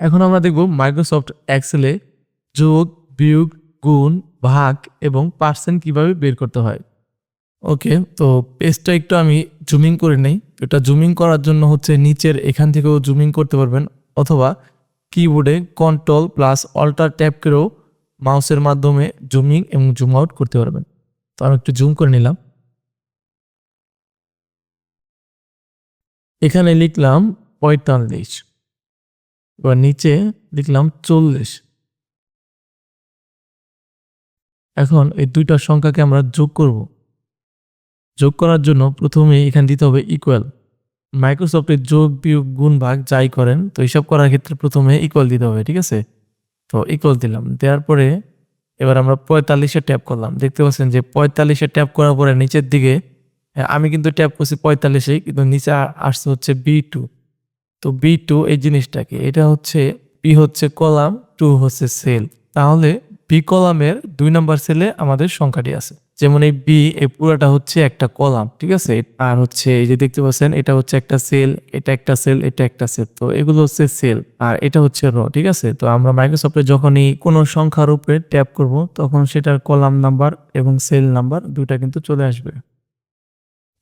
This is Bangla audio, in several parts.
এখন আমরা দেখব মাইক্রোসফট এক্সেলে যোগ, বিয়োগ, গুণ, ভাগ এবং পার্সেন্ট কীভাবে বের করতে হয়। ওকে, তো পেজটা একটু আমি জুমিং করে নেই। এটা জুমিং করার জন্য হচ্ছে নিচের এখান থেকেও জুমিং করতে পারবেন অথবা কিবোর্ডে কন্ট্রোল প্লাস অল্টার ট্যাপ করেও মাউসের মাধ্যমে জুমিং এবং জুম আউট করতে পারবেন। তো আমি একটু জুম করে নিলাম। এখানে লিখলাম পঁয়তাল্লিশ। এবার নিচে লিখলাম চল্লিশ। এখন এই দুইটা সংখ্যাকে আমরা যোগ করব। যোগ করার জন্য প্রথমে এখানে দিতে হবে ইকুয়াল মাইক্রোসফটের যোগ বিয়োগ গুণ ভাগ যাই করেন, তো এইসব করার ক্ষেত্রে প্রথমে ইকুয়াল দিতে হবে, ঠিক আছে? তো ইকুয়াল দিলাম, দেওয়ার পরে এবার আমরা পঁয়তাল্লিশে ট্যাপ করলাম। দেখতে পাচ্ছেন যে পঁয়তাল্লিশে ট্যাপ করার পরে নিচের দিকে, আমি কিন্তু ট্যাপ করছি পঁয়তাল্লিশেই কিন্তু নিচে আসছে হচ্ছে বি টু তো বি টু এই জিনিসটাকে, এটা হচ্ছে বি হচ্ছে কলাম টু হচ্ছে সেল তাহলে বি কলামের দুই নম্বর সেলে আমাদের সংখ্যাটি আছে। যেমন এই বি এই পুরোটা হচ্ছে একটা কলাম, ঠিক আছে? আর হচ্ছে এই যে দেখতে পাচ্ছেন, এটা হচ্ছে একটা সেল এটা একটা সেল এটা একটা সেল তো এগুলো হচ্ছে সেল আর এটা হচ্ছে র ঠিক আছে? তো আমরা মাইক্রোসফটে যখনই কোনো সংখ্যার উপরে ট্যাপ করব, তখন সেটার কলাম নাম্বার এবং সেল নাম্বার দুটা কিন্তু চলে আসবে।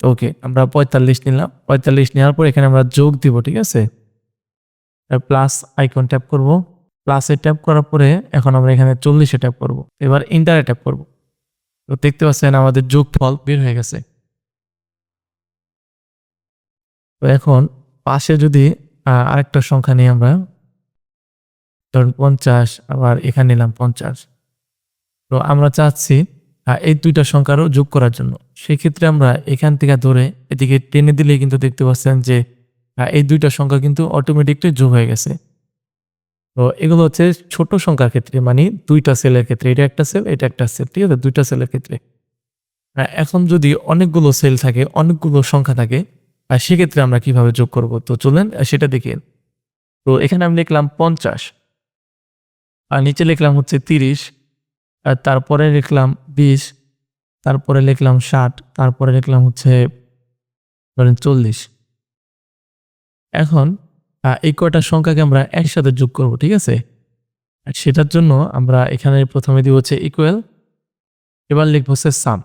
ওকে আমরা পঁয়তাল্লিশ নিলাম। পঁয়তাল্লিশ নেওয়ার পর এখানে আমরা যোগ দিব, ঠিক আছে? প্লাস আইকন ট্যাপ করব। প্লাসে ট্যাপ করার পরে এখন আমরা এখানে চল্লিশে ট্যাপ করব। এবার ইন্টারে ট্যাপ করব। তো দেখতে পাচ্ছেন আমাদের যোগ ফল বের হয়ে গেছে। তো এখন পাশে যদি আরেকটা সংখ্যা নিই আমরা ধরুন পঞ্চাশ, আবার এখানে নিলাম পঞ্চাশ। তো আমরা চাচ্ছি এই দুইটা সংখ্যারও যোগ করার জন্য। সেক্ষেত্রে আমরা এখান থেকে ধরে এদিকে টেনে দিলে কিন্তু দেখতে পাচ্ছেন যে এই দুইটা সংখ্যা কিন্তু অটোমেটিকলি যোগ হয়ে গেছে। তো এগুলো হচ্ছে ছোট সংখ্যার ক্ষেত্রে মানে দুইটা সেলের ক্ষেত্রে। এটা একটা সেল এটা একটা সেল ঠিক আছে? দুইটা সেলের ক্ষেত্রে। এখন যদি অনেকগুলো সেল থাকে, অনেকগুলো সংখ্যা থাকে আর সেক্ষেত্রে আমরা কীভাবে যোগ করব? তো চলেন সেটা দেখে। তো এখানে আমি লিখলাম পঞ্চাশ, আর নিচে লিখলাম হচ্ছে তিরিশ, আর তারপরে লিখলাম বিশ তারপরে লিখলাম ষাট, তারপরে লিখলাম হচ্ছে ধরেন চল্লিশ। এখন এই কয়টা সংখ্যাকে আমরা একসাথে যোগ করব, ঠিক আছে? আর সেটার জন্য আমরা এখানে প্রথমে দিব হচ্ছে ইকুয়াল এবার লিখব হচ্ছে সাম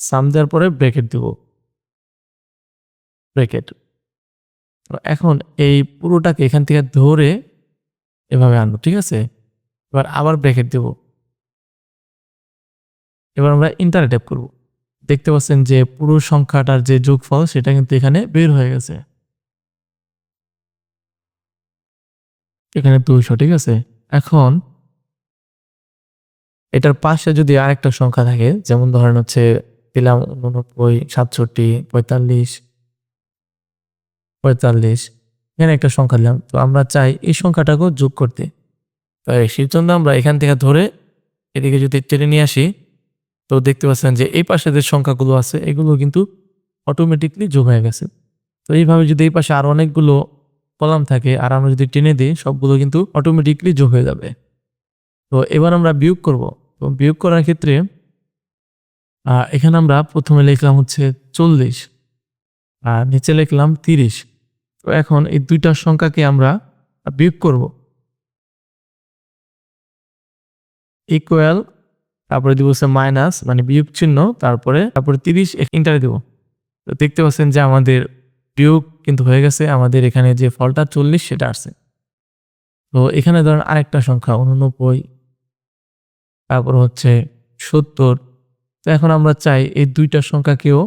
সাম দেওয়ার পরে ব্রেকেট দিব। ব্রেকেট এখন এই পুরোটাকে এখান থেকে ধরে এভাবে আনব, ঠিক আছে? এবার আবার ব্রেকেট দেব। এবার আমরা ইন্টারে ট্যাপ করব। দেখতে পাচ্ছেন যে পুরো সংখ্যাটার যে যোগফল, সেটা কিন্তু এখানে বের হয়ে গেছে। এখানে দুইশো ঠিক আছে। এখন এটার পাশে যদি আরেকটা সংখ্যা থাকে, যেমন ধরেন হচ্ছে দিলাম উননব্বই, সাতষট্টি, পঁয়তাল্লিশ পঁয়তাল্লিশ, এখানে একটা সংখ্যা দিলাম। তো আমরা চাই এই সংখ্যাটাকেও যোগ করতে। তাই জন্য আমরা এখান থেকে ধরে এদিকে যদি টেনে নিয়ে আসি, তো দেখতে পাচ্ছেন যে এই পাশে যে সংখ্যাগুলো আছে, এগুলো কিন্তু অটোমেটিকলি যোগ হয়ে গেছে। তো এইভাবে যদি এই পাশে আরও অনেকগুলো কলাম থাকে, আর আমরা যদি টেনে দিই, সবগুলো কিন্তু অটোমেটিকলি যোগ হয়ে যাবে। তো এবার আমরা বিয়োগ করব। তো বিয়োগ করার ক্ষেত্রে এখানে আমরা প্রথমে লিখলাম হচ্ছে চল্লিশ, আর নিচে লিখলাম তিরিশ। তো এখন এই দুইটা সংখ্যাকে আমরা বিয়োগ করব। ইকুয়াল তারপরে দিব হচ্ছে মাইনাস মানে বিয়োগ চিহ্ন, তারপরে তারপরে তিরিশ ইন্টারে দিব। তো দেখতে পাচ্ছেন যে আমাদের বিয়োগ কিন্তু হয়ে গেছে, আমাদের এখানে যে ফলটা চল্লিশ, সেটা আসছে। তো এখানে ধরেন আরেকটা সংখ্যা, উননব্বই, তারপর হচ্ছে সত্তর। তো এখন আমরা চাই এই দুইটা সংখ্যাকেও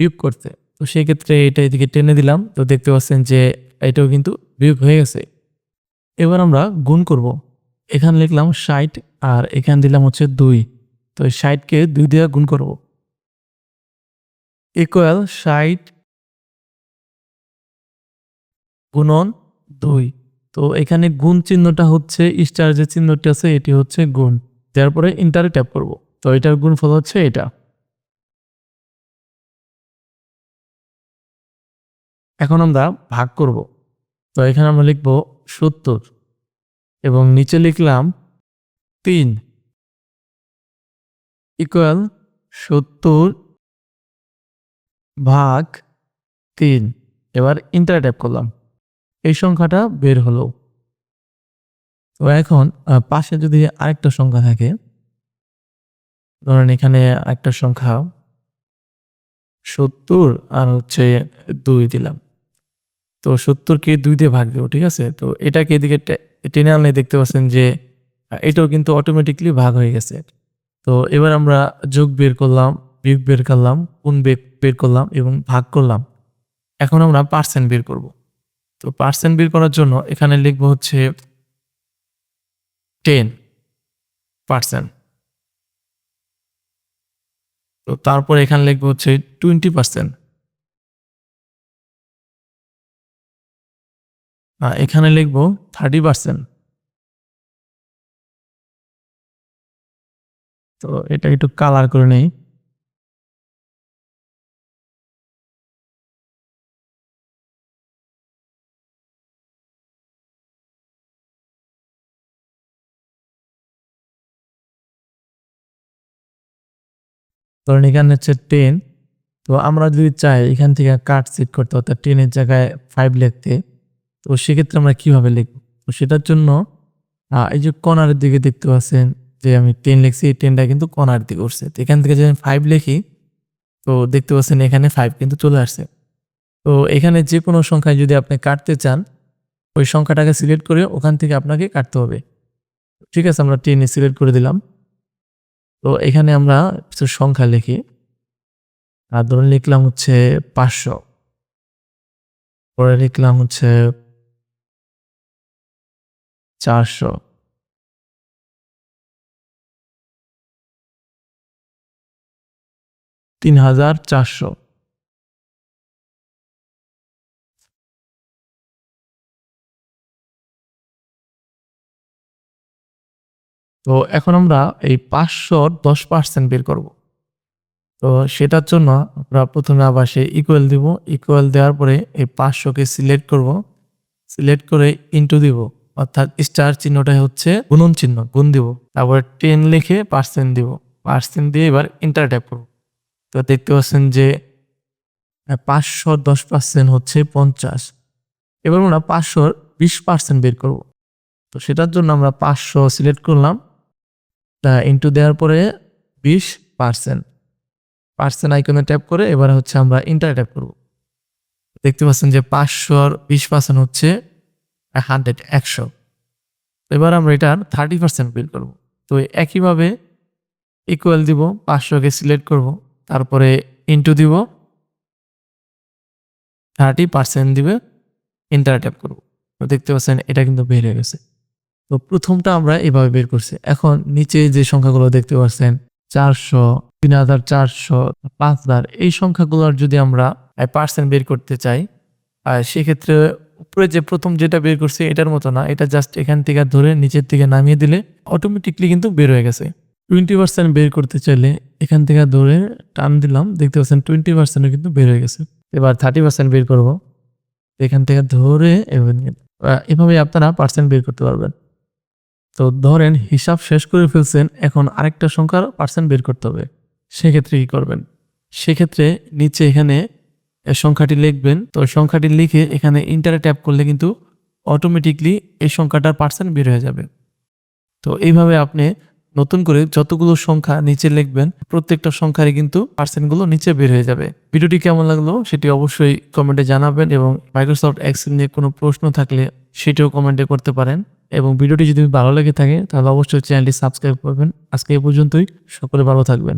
বিয়োগ করতে। তো সেই ক্ষেত্রে এটা এদিকে টেনে দিলাম, তো দেখতে পাচ্ছেন যে এটাও কিন্তু বিয়োগ হয়ে গেছে। এবার আমরা গুণ করব। এখানে লিখলাম ষাট আর এখানে দিলাম হচ্ছে দুই। তো এই ষাটকে দুই দিয়ে গুণ করব। ইকুয়াল ষাট গুণন দুই। তো এখানে গুণ চিহ্নটা হচ্ছে, স্টার যে চিহ্নটি আছে, এটি হচ্ছে গুণ। দেওয়ার পরে ইন্টারে ট্যাপ করব। তো এটার গুণ ফল হচ্ছে এটা। এখন আমরা ভাগ করব। তো এখানে আমরা লিখব সত্তর। এবং নিচে লিখলাম তিন। ইকুয়াল সত্তর ভাগ তিন। এবার ইন্টার ট্যাপ করলাম। এই সংখ্যাটা বের হলো। তো এখন পাশে যদি আরেকটা সংখ্যা থাকে, ধরেন এখানে একটা সংখ্যা সত্তর আর হচ্ছে দুই দিলাম। তো সত্তরকে দুই দিয়ে ভাগ দেবো, ঠিক আছে? তো এটাকে এদিকে টেনে আনলে দেখতে পাচ্ছেন যে এটাও কিন্তু অটোমেটিকলি ভাগ হয়ে গেছে। তো এবার আমরা যোগ বের করলাম, বিয়োগ বের করলাম কোন বের বের করলাম এবং ভাগ করলাম। এখন আমরা পার্সেন্ট বের করব। তো পার্সেন্ট বের করার জন্য এখানে লিখব হচ্ছে টেন পার্সেন্ট তো তারপর এখানে লিখব হচ্ছে টোয়েন্টি পার্সেন্ট এখানে লিখব থার্টি পার্সেন্ট তো এটা একটু কালার করে নেই। ধরেন এখানে হচ্ছে টেন তো আমরা যদি চাই এখান থেকে কাট সিট করতে, অর্থাৎ টেনের জায়গায় ফাইভ লিখতে তো সেক্ষেত্রে আমরা কীভাবে লিখব? তো সেটার জন্য এই যে কর্নারের দিকে দেখতে পাচ্ছেন যে আমি টেন লিখছি, এই টেনটা কিন্তু কর্নার দিকে উঠছে। তো এখান থেকে যদি আমি ফাইভ লিখি, তো দেখতে পাচ্ছেন এখানে ফাইভ কিন্তু চলে আসছে। তো এখানে যে কোনো সংখ্যায় যদি আপনি কাটতে চান, ওই সংখ্যাটাকে সিলেক্ট করে ওখান থেকে আপনাকে কাটতে হবে। ঠিক আছে, আমরা টেনে সিলেক্ট করে দিলাম। তো এখানে আমরা কিছু সংখ্যা লিখি। আর ধরুন লিখলাম হচ্ছে পাঁচশো। পরে লিখলাম হচ্ছে চারশো। তিন হাজার চারশো। তো এখন আমরা এই পাঁচশোর দশ পার্সেন্ট বের করব। তো সেটার জন্য আমরা প্রথমে আবার সেই ইকুয়াল দিব। ইকুয়াল দেওয়ার পরে এই পাঁচশোকে সিলেক্ট করব। সিলেক্ট করে ইন্টু দিব। অর্থাৎ স্টার চিহ্নটা হচ্ছে গুণন চিহ্ন, গুণ দিব। তারপরে টেন লিখে পার্সেন্ট দিব। পার্সেন্ট দিয়ে এবার ইন্টার ট্যাপ করব। তো দেখতে পাচ্ছেন যে পাঁচশো দশ পার্সেন্ট হচ্ছে পঞ্চাশ। এবার আমরা পাঁচশোর বিশ পার্সেন্ট বের করব। তো সেটার জন্য আমরা পাঁচশো সিলেক্ট করলাম। তা ইন্টু দেওয়ার পরে বিশ পার্সেন্ট পার্সেন্ট আইকনে ট্যাপ করে এবার হচ্ছে আমরা ইন্টার ট্যাপ করব। দেখতে পাচ্ছেন যে পাঁচশোর বিশ পার্সেন্ট হচ্ছে হান্ড্রেড, একশো। এবার আমরা এটার থার্টি পার্সেন্ট বিল করব। তো একইভাবে ইকুয়াল দিব পাঁচশোকে সিলেক্ট করব, তারপরে ইন্টু দিব, থার্টি পার্সেন্ট দিবে ইন্টার ট্যাপ করব। তো দেখতে পাচ্ছেন, এটা কিন্তু বের হয়ে গেছে। তো প্রথমটা আমরা এভাবে বের করছি। এখন নিচে যে সংখ্যাগুলো দেখতে পাচ্ছেন, চারশো, তিন হাজার চারশো, পাঁচ হাজার, এই সংখ্যাগুলোর যদি আমরা পার্সেন্ট বের করতে চাই সেক্ষেত্রে যে প্রথম যেটা বের করছি, এটার মতো না। এটা জাস্ট এখান থেকে ধরে নিচের দিকে নামিয়ে দিলে অটোমেটিকলি কিন্তু বের হয়ে গেছে। টোয়েন্টি পার্সেন্ট বের করতে চাইলে এখান থেকে ধরে টান দিলাম, দেখতে পাচ্ছেন টোয়েন্টি পার্সেন্টও কিন্তু বের হয়ে গেছে। এবার থার্টি পার্সেন্ট বের করব। এখান থেকে ধরে এভাবে আপনারা পার্সেন্ট বের করতে পারবেন। তো ধরেন হিসাব শেষ করে ফেলছেন, এখন আরেকটা সংখ্যার পার্সেন্ট বের করতে হবে। সেক্ষেত্রে কী করবেন? সেক্ষেত্রে নিচে এখানে এই সংখ্যাটি লিখবেন। তো সংখ্যাটি লিখে এখানে ইন্টারে ট্যাপ করলে কিন্তু অটোমেটিকলি এই সংখ্যাটার পার্সেন্ট বের হয়ে যাবে। তো এইভাবে আপনি নতুন করে যতগুলো সংখ্যা নিচে লিখবেন, প্রত্যেকটা সংখ্যারই কিন্তু পার্সেন্টগুলো নিচে বের হয়ে যাবে। ভিডিওটি কেমন লাগল সেটি অবশ্যই কমেন্টে জানাবেন এবং মাইক্রোসফট এক্সেল নিয়ে কোনো প্রশ্ন থাকলে সেটিও কমেন্টে করতে পারেন। এবং ভিডিওটি যদি ভালো লেগে থাকে তাহলে অবশ্যই চ্যানেলটি সাবস্ক্রাইব করবেন। আজকে এই পর্যন্তই, সকলে ভালো থাকবেন।